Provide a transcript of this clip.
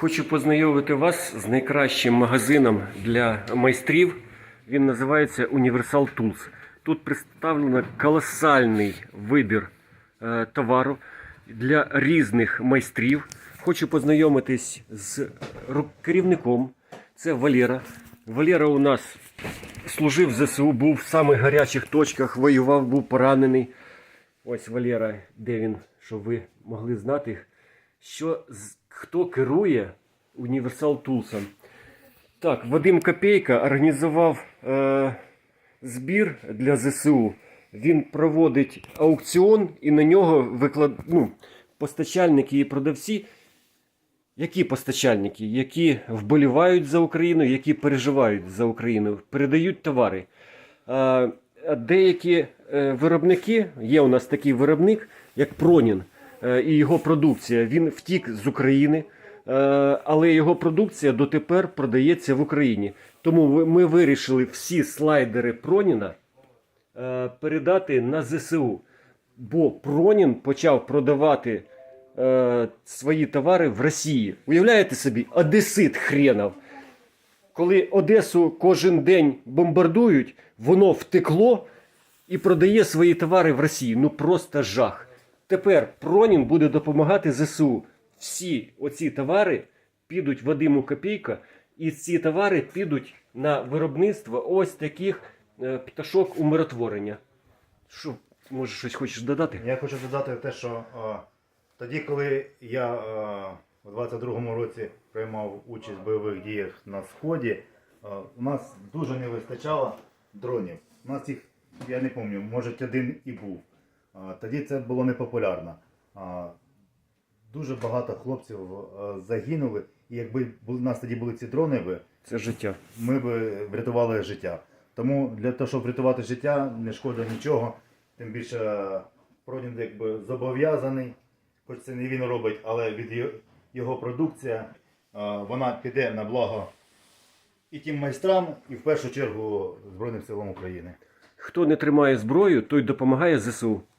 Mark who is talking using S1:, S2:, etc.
S1: Хочу познайомити вас з найкращим магазином для майстрів. Він називається Universal Tools. Тут представлено колосальний вибір е, товару для різних майстрів. Хочу познайомитись з керівником. Це Валера. Валера у нас служив в ЗСУ, був в самих гарячих точках, воював, був поранений. Ось Валера, де він, щоб ви могли знати, що хто керує Universal Tools. Так, Вадим Копейка організував е, збір для ЗСУ. Він проводить аукціон і на нього виклад... ну, постачальники і продавці. Які постачальники, які вболівають за Україну, які переживають за Україну, передають товари. А деякі е, виробники, є у нас такий виробник, як Пронін, е, і його продукція. Він втік з України, е, але його продукція дотепер продається в Україні. Тому ми вирішили всі слайдери Проніна е, передати на ЗСУ. Бо Пронін почав продавати е, свої товари в Росії. Уявляєте собі, одесит хренов. Коли Одесу кожен день бомбардують, воно втекло і продає свої товари в Росії. Ну просто жах. Тепер Пронін буде допомагати ЗСУ. Всі оці товари підуть Вадиму Копійка, і ці товари підуть на виробництво ось таких е, пташок умиротворення. Що, може, щось хочеш додати?
S2: Я хочу додати те, що е, тоді, коли я е, у 22-му році приймав участь в бойових діях на Сході, е, у нас дуже не вистачало дронів. У нас їх, я не пам'ятаю, може один і був. Тоді це було непопулярно. Дуже багато хлопців е, загинули, і якби у нас тоді були ці дрони, би,
S1: Це життя.
S2: ми б врятували життя. Тому для того, щоб врятувати життя, не шкода нічого. Тим більше Продін якби зобов'язаний, хоч це не він робить, але від його- продукція вона піде на благо і тим майстрам, і в першу чергу Збройним силам України.
S1: Хто не тримає зброю, той допомагає ЗСУ.